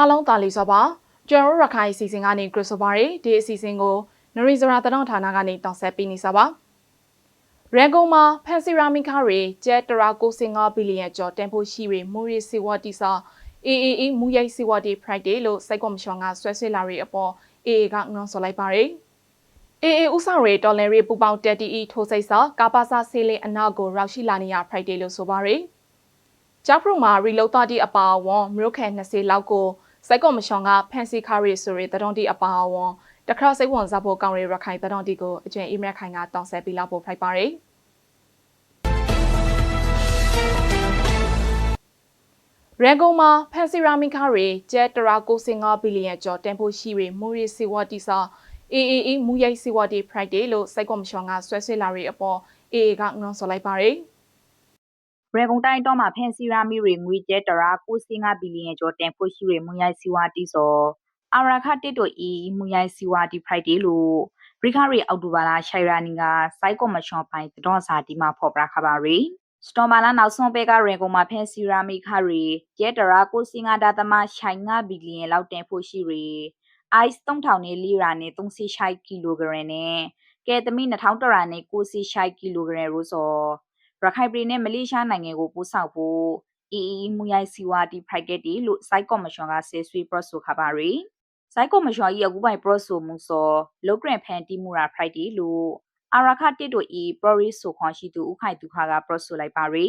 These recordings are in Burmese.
အားလုံးတာလီစောပါကျွန်တော်တို့ရခိုင်အစီအစဉ်ကနေခရစ်စတိုဖာရီဒီအစီအစဉ်ကိုနရီဇရာတနောဌာနကနေတောင်းဆက်ပေးနေစပါရန်ကုန်မှာဖန်စီရာမီကာတွေကျဲတရာ95ဘီလီယံကျော်တန်ဖိုးရှိတွေမူရီစီဝတီစာ AAE မူရိုက်စီဝတီ Friday လို့စိုက်ကော်မရှင်ကဆွဲဆွဲလာတွေအပေါ် AA ကငေါဆော်လိုက်ပါတယ်။ AA ဥဆောင်ရေတော်လန်ရီပူပေါင်းတက်တီအီထိုးစိတ်စာကာပါစာဆေးလေးအနောက်ကိုရောက်ရှိလာနေရ Friday လို့ဆိုပါတယ်။ကျောက်ဖရုံမှာရီလောတာတီအပါအဝန်မြို့ခဲ20လောက်ကို စိုက်ကော်မရှင်ကဖန်စီခါရီဆိုရီတတော်တီအပါအဝန်တခါစိတ်ဝင်စားဖို့ကောင်းရီရခိုင်တတော်တီကိုအကျဉ်းအိမရခိုင်ကတောင်းဆပေးလောက်ဖို့ဖိုက်ပါတယ်။ရန်ကုန်မှာဖန်စီရာမီကာတွေကျဲတရာ95ဘီလီယံကျော်တန်ဖိုးရှိတွေမူရီစီဝတီစာ AAE မူရိုက်စီဝတီ Friday လို့စိုက်ကော်မရှင်ကဆွဲဆွဲလာတွေအပေါ် AA ကငေါဆော်လိုက်ပါတယ်။ ရေကုန်တိုင်းတော့မှာဖန်စီရာမီတွေငွေကျဲတရာ95ဘီလီယံကျော်တန်ဖို့ရှိရမွန်ရိုက်စီဝါတီစောအာရခတစ်တို့အီမွန်ရိုက်စီဝါတီ Friday လို့ဘရိခရီအောက်တိုဘာလာရှိုင်ရာနီကစိုက်ကော်မရှင်ပိုင်းတတော်စာဒီမှာဖော်ပြခပါရီစတော်မာလာနောက်ဆုံးပဲကရေကုန်မှာဖန်စီရာမီခရီကျဲတရာ95ဒါသမရှိုင်9ဘီလီယံလောက်တန်ဖို့ရှိရီ ice 3000နဲ့လီရာနဲ့36ကီလိုဂရမ်နဲ့ကဲသမီ2000တရာနဲ့96ကီလိုဂရမ်ရိုးစော ရခိုင်ပြည်နဲ့မလေးရှားနိုင်ငံကိုပို့ဆောင်ဖို့အီအီမူရိုက်စီဝါတီဖရိုက်ကက်တီလို့စိုက်ကော်မရှင်ကဆဲဆွေပရော့ဆိုခပါရီစိုက်ကော်မရှင်ဤအခုပိုင်ပရော့ဆိုမှုစောလောဂရန်ဖန်တီမူရာဖရိုက်တီလို့အာရခတစ်တို့ဤပရော်ရီဆိုခွန်ရှိသူဥခိုင်သူခါကပရော့ဆိုလိုက်ပါရီ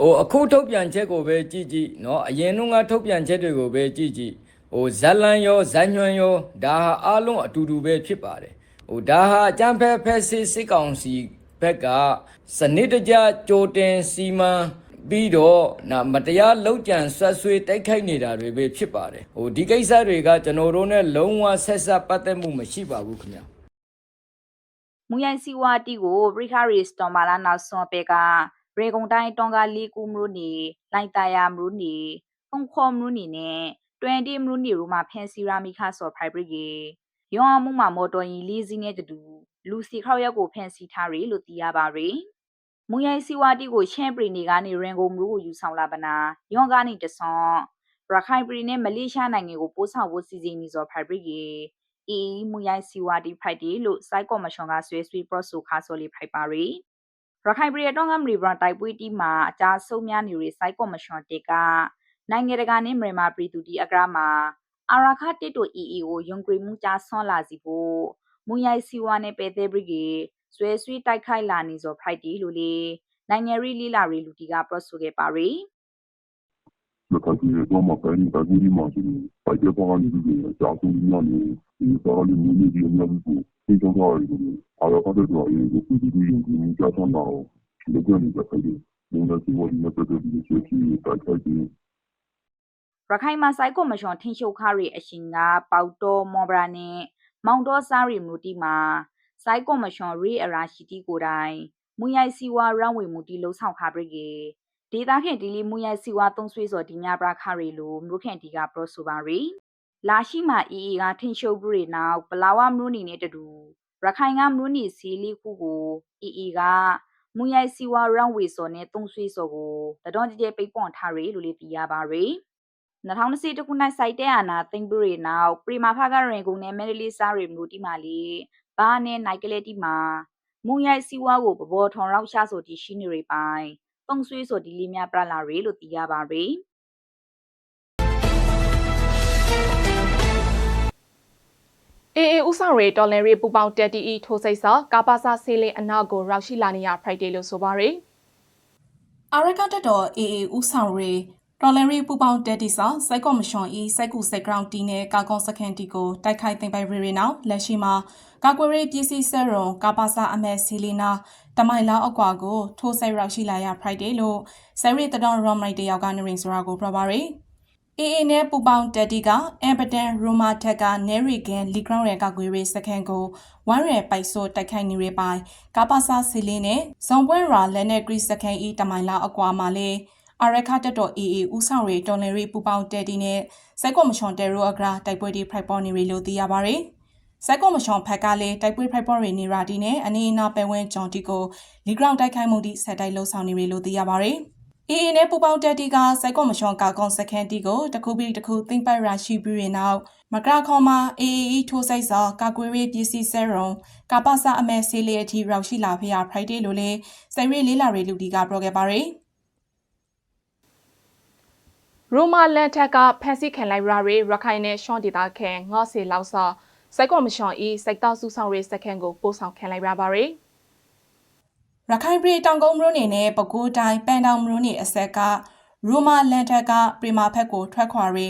ဟိုအခုထုတ်ပြန်ချက်ကိုပဲကြည့်ကြည့်เนาะအရင်ကထုတ်ပြန်ချက်တွေကိုပဲကြည့်ကြည့်ဟိုဇလန်ရောဇန်ညွန်ရောဒါဟာအားလုံးအတူတူပဲဖြစ်ပါတယ်ဟိုဒါဟာအကြံဖက်ဖက်စစ်စစ်ကောင်စီ ဘက်ကစနစ်တကျကြိုတင်စီမံပြီးတော့နာမတရားလောက်ကြံဆွတ်ဆွေးတိုက်ခိုက်နေတာတွေပဲဖြစ်ပါတယ်ဟိုဒီကိစ္စတွေကကျွန်တော်တို့ ਨੇ လုံးဝဆက်ဆက်ပတ်သက်မှုမရှိပါဘူးခင်ဗျာမူရိုင်စီဝါတီကိုဘရိခရီစတော်မာလာနောက်ဆွန်ပေကရေကုန်တိုင်းတောင်ကလီကူမလို့နေလိုက်တယာမလို့နေဖုန်ခေါ်မလို့နေနဲ့20မလို့နေရူမှာဖန်စီရာမီခါဆော်ဖိုင်ဘရီကေယောအမှုမှာမော်တော်ကြီးလေးစီးနဲ့တူ လူစီခေါရက်ကိုဖန်စီထားရီလို့သိရပါရီမူရိုင်စီဝါတီကိုရှမ်းပြည်နေကနေရင်ကုန်မျိုးကိုယူဆောင်လာပနာယောကနေတဆွန်ရခိုင်ပြည်နဲ့မလေးရှားနိုင်ငံကိုပို့ဆောင်ဖို့စီစဉ်နေစော်ဖိုင်ဘရီကေအီမူရိုင်စီဝါတီဖိုက်တီလို့စိုက်ကော်မရှင်ကဆွေးဆွေးပရော့ဆိုခါဆိုလီဖိုက်ပါရီရခိုင်ပြည်တော်ကမရီဘရန်တိုက်ပွဲတီမှာအကြဆုံးများနေရစိုက်ကော်မရှင်တေကနိုင်ငံတကာနဲ့မြန်မာပြည်သူတီအကရမှာအာရခတစ်တို့ EEO ယုံကြည်မှုကြားဆွန်လာစီဖို့ မူရိုင်စီဝါနဲ့ပဲသေးဘရီကေဆွဲဆွေးတိုက်ခိုက်လာနေစော Friday လို့လေနိုင်ငံရီလီလာရီလူတီကပရော့ဆိုခဲ့ပါရီရခိုင်ပြည်တော့မှာပိုင်းတိုင်းပြည်မှာဆိုပိုက်ရပါကနေပြီးအကြောင်းကြီးနေတယ်ဒီတော်လေးမျိုးကြီးအများကြီးကိုသိကြတာရီအာရခတဲ့တော့အေးကိုပြည်ပြည်ကိုကြားဆောင်တော့ဒီလိုကနေကြတယ်ဒီလိုစီဝါဒီနဲ့ပတ်သက်ပြီးဆွေးဆွေးတိုက်ခိုက်ပြီးရခိုင်မှာစိုက်ကောမရှင်ထင်းရှုပ်ခါရီအရှင်ကပေါတော်မော်ဘရာနဲ့ မောင်တော်စားရီမူတီမှာစိုက်ကောမရှင်ရီအရာရှိတီကိုတိုင်မူရိုက်စီဝါရန်ဝေမူတီလှုပ်ဆောင်ခါပရိကေဒေတာခင်ဒီလီမူရိုက်စီဝါသုံးဆွေးစော်ဒီညာပရာခါရီလိုမြို့ခင်တီကပရောဆိုပါရီလာရှိမှာအီအီကထင်းရှုပ်ပရိနောက်ပလာဝမနူနီနဲ့တူတူရခိုင်ကမနူနီစီလီခုကိုအီအီကမူရိုက်စီဝါရန်ဝေစော်နဲ့သုံးဆွေးစော်ကိုတတော်ကြဲပိတ်ပွန်ထားရီလိုလေးပြရပါရီ 2020ခုနှစ်စိုက်တဲ့အာနာသိမ့်ပရီနောက်ပရီမာဖာကရင်ကုန်နဲ့မဲလီစာရီမျိုးတီမာလီဘာနဲ့နိုင်ကလေးတီမာမုံရိုက်စီဝါကိုပဘောထောင်ရောက်ရှာဆိုတီရှိနေရိပိုင်ပုံဆွေးဆိုဒီလီမြပရလာရီလို့သိရပါရီအေအေဥဆောင်ရေတော်လန်ရီပူပေါင်းတက်တီအီထိုးစိတ်စာကာပါစာဆေးလေးအနောက်ကိုရောက်ရှိလာနေရ Friday လို့ဆိုပါရယ်အာရကတက်တော်အေအေဥဆောင်ရေ တော်လန်ရီပူပေါင်းတက်တီစာစိုက်ကော်မရှင်ဤစိုက်ကူစိုက်ဂရောင်းတီနဲ့ကာကွန်စကန်တီကိုတိုက်ခိုက်သိမ်းပိုက်ရီရီနောက်လက်ရှိမှာကာကွယ်ရေးပြည်စီစက်ရုံကာပါစာအမက်စီလီနာတမိုင်လောက်အကွာကိုထိုးဆိုင်ရောက်ရှိလာရ Friday လို့ဆယ်ရီတတော်ရော့မိုက်တယောက်ကနေရင်ဆိုတာကိုပြောပါရယ်အေအေနဲ့ပူပေါင်းတက်တီကအမ်ပတန်ရိုမာထက်ကနဲရီဂန်လီဂရောင်းရကကွေရေးစခန်ကိုဝမ်ရပိုက်ဆိုတိုက်ခိုက်နေရပိုင်ကာပါစာစီလင်းနဲ့ဇွန်ပွဲရာလက်နဲ့ဂရီစခန်ဤတမိုင်လောက်အကွာမှာလေ အာရခတက်တော် AA ဦးဆောင်ရေးတော်လန်ရေးပူပေါင်းတက်တီနဲ့စိုက်ကော်မရှင်တဲရိုအဂရာတိုက်ပွဲဒီဖိုက်ပေါ်နေရလို့သိရပါဗျ။စိုက်ကော်မရှင်ဖက်ကလည်းတိုက်ပွဲဖိုက်ပေါ်နေရာဒီနဲ့အနေအနာပဲဝင်းဂျွန်တီကိုလီဂရောင်းတိုက်ခိုက်မှုဒီဆက်တိုက်လှုပ်ဆောင်နေရလို့သိရပါဗျ။ AA နဲ့ပူပေါင်းတက်တီကစိုက်ကော်မရှင်ကာကွန်စခန်တီကိုတခုပြီးတခုသိမ့်ပိုက်ရရှိပြီးရင်နောက်မကရာခေါ်မှာ AAE ထိုးဆိုင်စာကာကွယ်ရေးပစ္စည်းစဲရုံကပ္ပစအမဲဆေးလေးအထိရောက်ရှိလာဖေးရ Friday လို့လေစိုက်ရီလေးလာရီလူတီကပြောခဲ့ပါရယ် ရိုမာလန်ထက်ကဖန်စီခံလိုက်ရာရီရခိုင်နဲ့ရှွန်ဒေတာခဲငေါ့စီလောက်စာစိုက်ကော်မရှင်ဤစိုက်တောက်စုဆောင်ရေးစခန်းကိုပို့ဆောင်ခံလိုက်ရပါရီရခိုင်ပြည်တောင်ကုန်းမြို့နယ်နဲ့ပဲခူးတိုင်းပန်တောင်မြို့နယ်အဆက်ကရိုမာလန်ထက်ကပရီမာဖက်ကိုထွက်ခွာရီ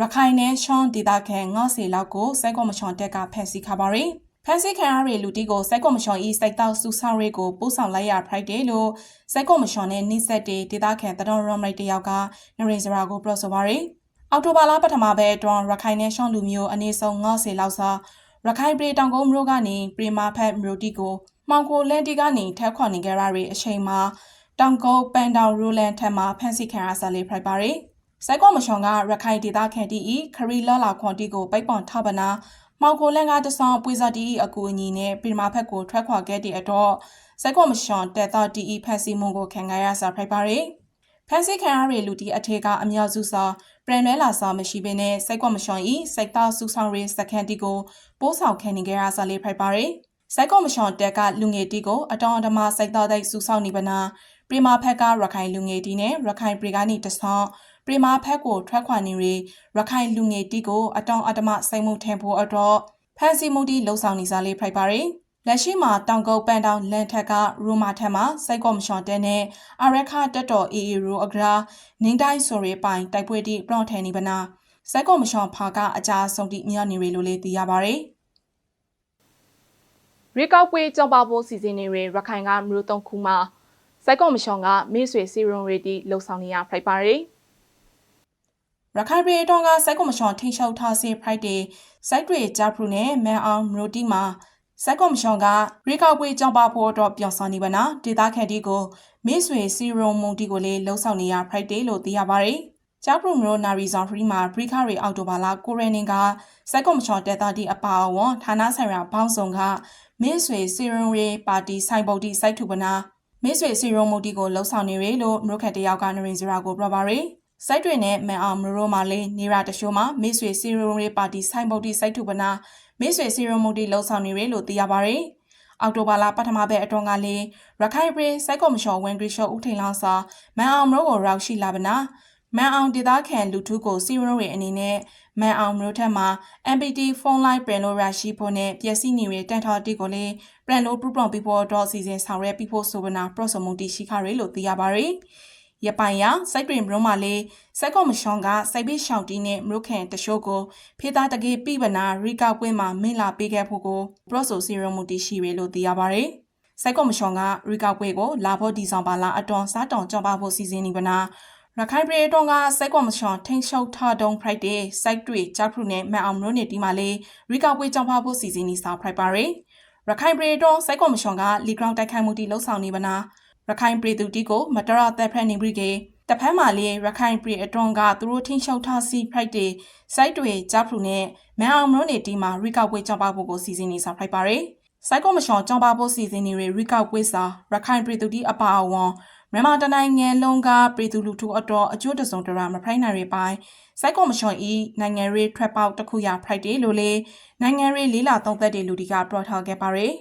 ရခိုင်နဲ့ရှွန်ဒေတာခဲငေါ့စီလောက်ကိုစိုက်ကော်မရှင်တက်ကဖန်စီခပါရီ ဖန်စီခံရတဲ့လူတီကိုစိုက်ကော်မရှင်ဤစိုက်တောက်စုဆောင်ရေးကိုပို့ဆောင်လိုက်ရ Friday လို့စိုက်ကော်မရှင်နဲ့နှိစက်တဲ့ဒေတာခဲတတော်ရုံးလိုက်တယောက်ကနရင်စရာကိုပြောဆိုပါရီအော်တိုဘာလပထမဘဲအတွင်းရခိုင်နဲ့ရှွန်လူမျိုးအနေဆုံးငေါ့စီလောက်စာရခိုင်ပြည်တောင်ကုန်းမြို့ကနေပရီမာဖက်မြို့တီကိုမောင်ကိုလန်တီကနေထက်ခွန်နေကြရတဲ့အချိန်မှာတောင်ကုန်းပန်တောင်ရူလန်ထက်မှာဖန်စီခံရဆာလေးဖိုက်ပါရီစိုက်ကောမရှင်ကရခိုင်ဒေသခံတီဤခရီလာလာခွန်တီကိုပိတ်ပွန်ထပနာ မောင်ကိုလန်ကတဆောင်ပွေစာတီဤအကူအညီနဲ့ပြည်မာဖက်ကိုထွက်ခွာခဲ့တဲ့အတော့စိုက်ကောမရှင်တက်တာတီဤဖန်စီမုံကိုခံရဆာဖိုက်ပါရီဖန်စီခံရတဲ့လူတီအထေကအများစုစာပြန်လဲလာစာမရှိဘဲနဲ့စိုက်ကောမရှင်ဤစိုက်သားစုဆောင်ရေးစကန်တီကိုပိုးဆောင်ခံနေကြရဆာလေးဖိုက်ပါရီစိုက်ကော်မရှင်တက်ကလူငယ်တီကိုအတောင်အဓမ္မစိုက်တော်တဲ့စူဆောက်နေပနာပရီမာဖက်ကရခိုင်လူငယ်တီနဲ့ရခိုင်ပရီကနေတဆောင်း ပရီမာဖက်ကိုထွက်ခွာနေရီရခိုင်လူငယ်တီကိုအတောင်အဓမ္မစိုက်မှုထင်ဖို့အတော့ဖန်စီမှုတီလှုံ့ဆော်နေစားလေးဖိုက်ပါရီလက်ရှိမှာတောင်ကုတ်ပန်တောင်လန်ထက်ကရူမာထက်မှာစိုက်ကော်မရှင်တဲနဲ့အရက်ခတက်တော်အေအေရူအဂရာနင်းတိုင်းဆိုရီပိုင်တိုက်ပွဲတီပရော့ထဲနေပနာစိုက်ကော်မရှင်ဖာကအကြဆုံးတီမြောက်နေရီလို့လေးသိရပါရီရီကောက်ပွဲကြောက်ပါဖို့စီစဉ်နေရရခိုင်ကမြို့သုံးခုမှာစိုက်ကော်မရှင်ကမိတ်ဆွေစီရုံရီတီလှုံ့ဆော်နေရဖိုက်ပါရီ ရခိုင်ပြည်တော်ကစိုက်ကွန်မရှင်ထိရှောက်ထားစေ Friday စိုက်တွေဂျာဖရူနဲ့မန်အောင်ရိုတီမှာစိုက်ကွန်မရှင်ကရီကောက်ပွဲကြောင်းပါဖို့တော့ပြောင်းဆောင်နေပါနာဒေတာခက်တီကိုမိတ်ဆွေစီရုံမုန်တီကိုလေးလှုံ့ဆော်နေရ Friday လို့သိရပါတယ်ဂျာဖရူမျိုးနာရီဇွန်ဖရီမှာဘရိခရီအောက်တိုဘာလကိုရနင်ကစိုက်ကွန်မရှင်တက်တာတီအပါအဝန်ဌာနဆိုင်ရာဘောင်းဆောင်ကမိတ်ဆွေစီရုံရေးပါတီဆိုင်ပုတ်တီစိုက်ထုပနာမိတ်ဆွေစီရုံမုန်တီကိုလှုံ့ဆော်နေရလို့မြို့ခက်တယောက်ကနရင်စရာကိုပြောပါရယ် စိုက်တွေနဲ့မန်အောင်မရိုမာလေးနေရာတရှိုးမှာမိတ်ဆွေစီရုံရေးပါတီဆိုင်ပုတ်တီစိုက်ထုပနာမိတ်ဆွေစီရုံမုတ်တီလှုံ့ဆော်နေရလို့သိရပါရယ်အောက်တိုဘာလပထမဘက်အတွန်းကလေးရခိုင်ပြည်စိုက်ကော်မရှင်ဝင်ဂရီရှောဦးထိန်လောင်းစာမန်အောင်မရိုကိုရောက်ရှိလာပနာမန်အောင်ဒေသခံလူထုကိုစီရုံရေးအနေနဲ့မန်အောင်မျိုးထက်မှာ MPT ဖုန်းလိုင်းပြန်လို့ရရှိဖို့နဲ့ပျက်စီးနေတဲ့တန်ထော်တီကိုလည်းပြန်လို့ပူပလွန်ပြီးဖို့တော့စီစဉ်ဆောင်ရွက်ပြီးဖို့ဆိုပနာပရော့စမုန်တီရှိခရဲလို့သိရပါရယ် ရပိုင်ရစိုက်တွင်မရုံးမှာလေစိုက်ကော်မရှင်ကစိုက်ပိရှောင်းတီနဲ့မရုခန်တရှိုးကိုဖေးသားတကေပြပနာရီကောက်ပွဲမှာမင်းလာပေးခဲ့ဖို့ကိုပရော့ဆိုစီရုံမူတီရှိရလို့သိရပါရယ်စိုက်ကော်မရှင်ကရီကောက်ပွဲကိုလာဖို့ဒီဆောင်ပါလာအတွန်စားတောင်ကြောင်းပါဖို့စီစဉ်နေပနာရခိုင်ပြည်တော်ကစိုက်ကော်မရှင်ထိန်ရှုပ်ထတုံ Friday စိုက်တွေဂျာဖရူနဲ့မန်အောင်မြို့နယ်ဒီမှာလေရီကောက်ပွဲကြောင်းပါဖို့စီစဉ်နေစာ Friday ပါရယ်ရခိုင်ပြည်တော်စိုက်ကော်မရှင်ကလီဂရောင်းတိုက်ခိုက်မှုတီလှုပ်ဆောင်နေပနာ ရခိုင်ပြည်သူတီကိုမတရသက်ဖက်နေပြီကေတဖက်မှာလေရခိုင်ပြည်အတွန်းကသူတို့ထိန်ရှုပ်ထားစီ Friday စိုက်တွေဂျာဖရူနဲ့မန်အောင်မြို့နယ်ဒီမှာရီကောက်ပွဲကြောင်းပါဖို့ကိုစီစဉ်နေစာ Friday ပါရယ်စိုက်ကော်မရှင်ကြောင်းပါဖို့စီစဉ်နေတဲ့ရီကောက်ပွဲစာရခိုင်ပြည်သူတီအပါအဝင်မြန်မာတနိုင်ငံလုံးကပြည်သူလူထုအတော်အကျိုးတစုံတရာမဖိုင်နိုင်ရပိုင်းစိုက်ကော်မရှင်ဤနိုင်ငံရေးထွက်ပေါက်တစ်ခုရ Friday လို့လေနိုင်ငံရေးလေးလာသုံးသက်တဲ့လူတွေကပြောထားခဲ့ပါရယ်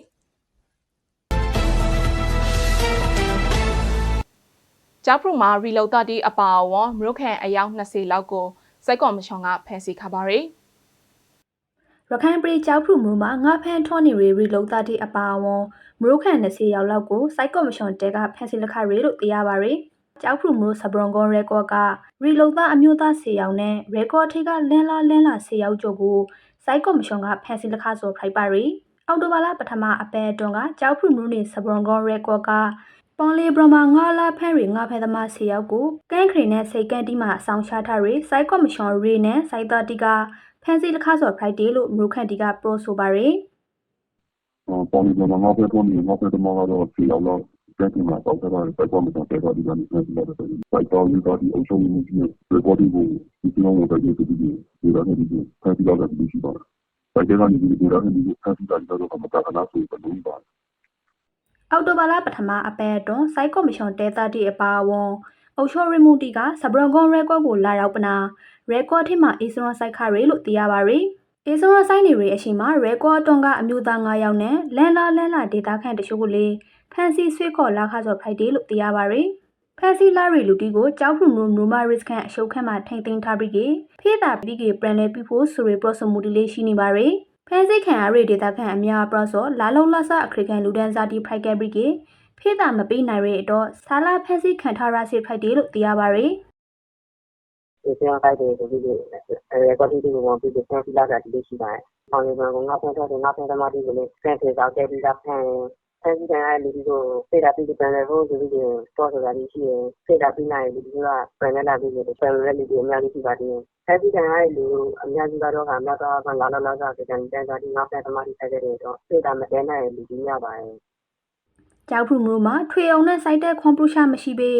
ဂျာဖရူမှာရီလော်တာတီအပါအဝန်မြို့ခံအယောက်20လောက်ကိုစိုက်ကော်မရှင်ကဖမ်းဆီးခပါရီရခိုင်ပြည်ကြောက်ဖူမူမှာငါဖန်ထွန်နေရီရီလုံသားတီအပါအဝန်မရုခန်20ရောက်လောက်ကိုစိုက်ကော်မရှင်တဲကဖန်စီလက်ခရီလို့သိရပါရယ်ကြောက်ဖူမူစဘရွန်ကွန်ရဲကော့ကရီလုံသားအမျိုးသား10ယောက်နဲ့ရဲကော့ထိကလန်းလာလန်းလာ10ယောက်ကျော်ကိုစိုက်ကော်မရှင်ကဖန်စီလက်ခဆိုဖိုက်ပါရီအော်တိုဘာလပထမအပဲအတွန်းကကြောက်ဖူမူနေစဘရွန်ကွန်ရဲကော့က ပွန်လီဘရမငါလာဖန်ရီငါဖဲသမား10ယောက်ကိုကန်းခရီနဲ့စိတ်ကန်တီမှာအဆောင်ရှာထားရီစိုက်ကော်မရှင်ရီနဲ့စိုက်သားတီကဖန်စီလက်ခဆို Friday လို့မရုခန်တီက pro ဆိုပါရယ်ပေါ်နေမှာငါပဲပေါ်နေငါပဲတမကတော့ဖြေအောင်တော့ကျန်နေတာတော့ဒါကစိုက်ကော်မရှင်တက်တာဒီကနေပြန်လာတယ်စိုက်တော်ကြီးကဒီအုပ်ချုပ်မှုကြီးရေကော်ဒီကိုဒီကောင်ကိုတိုက်နေတယ်ဒီဒါနဲ့ဒီဖန်တီလာတယ်ဒီရှိပါတယ်စိုက်တဲ့ကနေဒီဒါနဲ့ဒီဖန်တီလာတော့ကမတာကနာဆိုပြီးတော့ပါ အောက်တိုဘာလပထမအပဲအတွန်းစိုက်ကော်မရှင်တဲတာတီအပါအဝန်အုတ်ချောရမှုတီကစဘရန်ကွန်ရဲကော့ကိုလာရောက်ပနာရဲကော့ထစ်မှာအေစရွန်ဆိုင်ခရဲလို့သိရပါရီအေစရွန်ဆိုင်နေရီအရှိမရဲကော့အတွန်ကအမျိုးသား9ယောက်နဲ့လန်လာလန်လာဒေတာခန့်တချို့ကိုလေဖန်စီဆွေးခေါ်လာခါစော်ဖိုက်ဒေးလို့သိရပါရီဖန်စီလာရီလူတီကိုကြောက်ဖူမလို့နိုမာရစ်ခန့်အရှုပ်ခန့်မှာထိမ့်သိမ်းထားပြီးကေဖေးတာပြီးကေပရန်လေပြဖို့ဆိုရီပရော့စမူတီလေးရှိနေပါရီ ဖန်စီခန့်အရီဒေတာခန့်အများပရော့စောလာလုံးလာဆအခရိကန်လူဒန်စာတီဖရိုက်ကဲပြီးကေဖေးတာမပေးနိုင်ရဲ့တော့ဆာလာဖန်စီခန့်ထားရစီဖိုက်ဒေးလို့သိရပါရီဒီစံဖိုက်တယ်ဆိုပြီးအဲကွာတီတီကိုပြီးတော့ဆန်ဖီလာတာဒီရှိပါတယ်။အောင်ရကငါဖန်တော့ငါဖန်သမားတီကိုလည်းဆန်ဖေတော့ကဲပြီးတာဖန် ဆန်ကြီးတဲ့လူတွေကိုစေတာပြီးပြန်လဲဖို့ဆိုပြီး တော့ဆိုတာဒီရှိရင်စေတာပြီးနိုင် လူတွေကပြန်လဲလာပြီးတော့ပြန်လဲလူတွေ အများကြီးရှိပါတယ်။ဆန်ကြီးတဲ့လူ အများကြီးကတော့ကမြတ်တော့ကလာလာလာကတန်တန်တာဒီငါဖန်သမားတီဆက်တဲ့တော့စေတာမတဲနိုင်လူကြီးများပါတယ်။ကြောက်ဖူမျိုးမှာ ထွေအောင်နဲ့စိုက်တဲ့ ခွန်ပူရှာမရှိပေ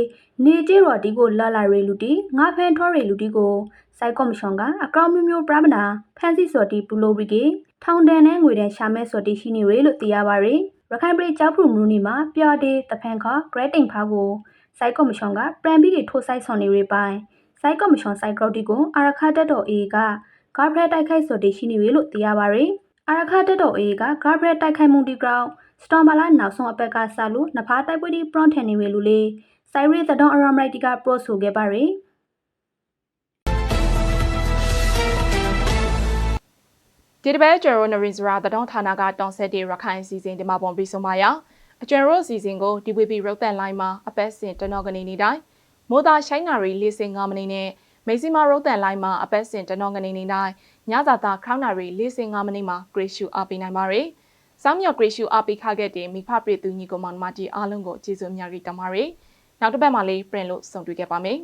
နေကြရော်ဒီကို လာလာရေလူတီငါဖန်ထောရေလူတီကိုစိုက်ကော်မရှင်က အကောင့်မျိုးမျိုးပြမနာဖန်စီစော်တီပူလိုဘီကေထောင်တန်နဲ့ ငွေတန်ရှာမဲစော်တီရှိနေရေလို့ သိရပါရယ် ရခိုင်ပြည်ကြောက်ဖူမျိုးနီမှာပျော်တေးတဖန်ခဂရက်တိန်ဖာကိုစိုက်ကော်မရှင်ကပရန်ဘီကေထိုးဆိုင်ဆောင်နေရေပိုင်းစိုက်ကော်မရှင်စိုက်ဂရော့တီကိုအာရခတက်တော်အေကဂါဖရက်တိုက်ခိုက်စော်တီရှိနေရေလို့သိရပါရယ်အာရခတက်တော်အေကဂါဖရက်တိုက်ခိုက်မှုတီဂရောင်းစတော်မာလာနောက်ဆုံးအပက်ကဆာလို့နဖားတိုက်ပွဲဒီပရွန်ထန်နေဝေလူလေးဆိုင်ရီသဒွန်အရမရိုက်တီကပရိုဆိုခဲ့ပါရယ် ဒီတစ်ပတ်ကျွန်တော်တို့နရင်စရာတတောင်းဌာနကတောင်ဆက်တီရခိုင်စီစဉ်ဒီမှာပုံပြီးဆုံးပါရအကျွန်တော်တို့စီစဉ်ကို DVB ရုပ်သံလိုင်းမှာအပတ်စဉ်တနော်ကနေနေတိုင်းမိုးသားရှိုင်းနာရီ၄၅မိနစ်နဲ့မိစီမာရုပ်သံလိုင်းမှာအပတ်စဉ်တနော်ကနေနေတိုင်းညသာသာခေါင်းနာရီ၄၅မိနစ်မှာ Great Show အပေးနိုင်ပါရယ်စောင်းမြော် Great Show အပေးခခဲ့တဲ့မိဖပြည်သူညီကောင်မတို့အားလုံးကိုကျေးဇူးအများကြီးတင်ပါတယ်နောက်တစ်ပတ်မှာလေးပြင်လို့ဆုံတွေ့ခဲ့ပါမယ်